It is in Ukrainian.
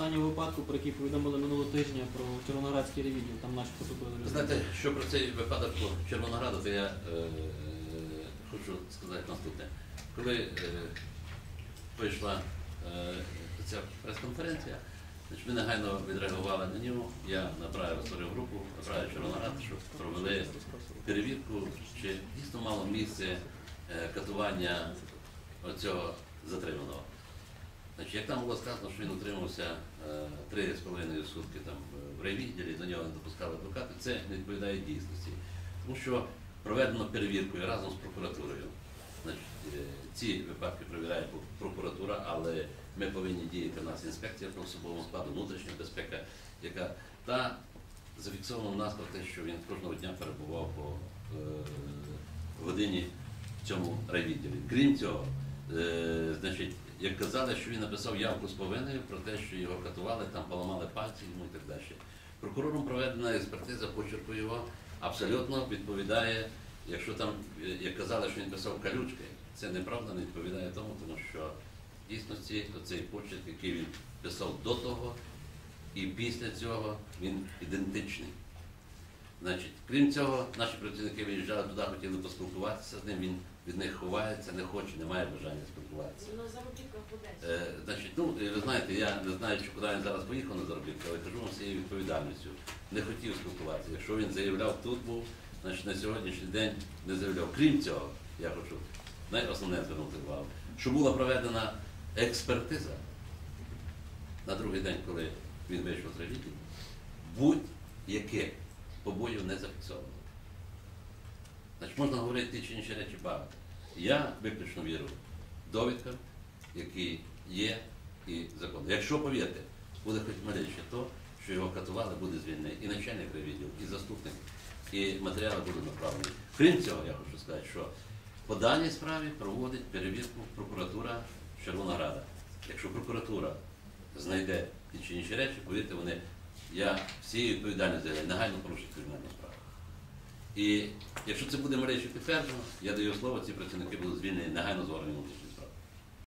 останнього випадку, про який повідомили минулого тижня про Червоноградський ревідділ, там наші поступили. Ви знаєте, що про цей випадок по Червонограду, то я е, хочу сказати наступне. Коли е, вийшла е, ця прес-конференція, ми негайно відреагували на нього. Я направив створив групу, направив Червоноград, щоб провели перевірку, чи дійсно мало місце е, катування оцього затриманого. Значить, як там було сказано, що він утримався е, три з половиною сутки там е, в райвідділі, до нього не допускали адвокати, це не відповідає дійсності. Тому що проведено перевірку і разом з прокуратурою. Значить, е, ці випадки перевіряє прокуратура, але ми повинні діяти. У нас інспекція по особовому складу, внутрішня безпека, яка та зафіксовано в нас про те, що він кожного дня перебував по е, годині в цьому райвідділі. Крім цього, е, значить, як казали, що він написав явку з повинною про те, що його катували, там поламали пальці йому і так далі. Прокурором проведена експертиза почерку його абсолютно відповідає, якщо там, е, як казали, що він писав калючки, це неправда, не відповідає тому, тому що в дійсності цей почерк, який він писав до того і після цього, він ідентичний. Значить, крім цього, наші працівники виїжджали туди, хотіли поспілкуватися з ним. Він від них ховається, не хоче, не має бажання спілкуватися. Ну, заробітках кудись. Е, значить, ну ви знаєте, я не знаю, чи куди він зараз поїхав на заробітки, але кажу вам з цією відповідальністю. Не хотів спілкуватися. Якщо він заявляв тут був, значить на сьогоднішній день не заявляв. Крім цього, я хочу найосновне звернути увагу, що була проведена експертиза на другий день, коли він вийшов з релігії, будь-яке побоїв не зафіксовано. Значить, можна говорити ті чи інші речі багато. Я виключно вірю довідкам, які є і закон. Якщо повірте, буде хоч малейше то, що його катували, буде звільнений і начальник райвідділу, і заступник, і матеріали будуть направлені. Крім цього, я хочу сказати, що по даній справі проводить перевірку прокуратура Червонограда. Якщо прокуратура знайде ті чи інші речі, повірте, вони, я всією відповідальністю за негайно порушить кримінальну справу. І якщо це буде мережі підтверджено, я даю слово, ці працівники будуть звільнені негайно з органів внутрішньої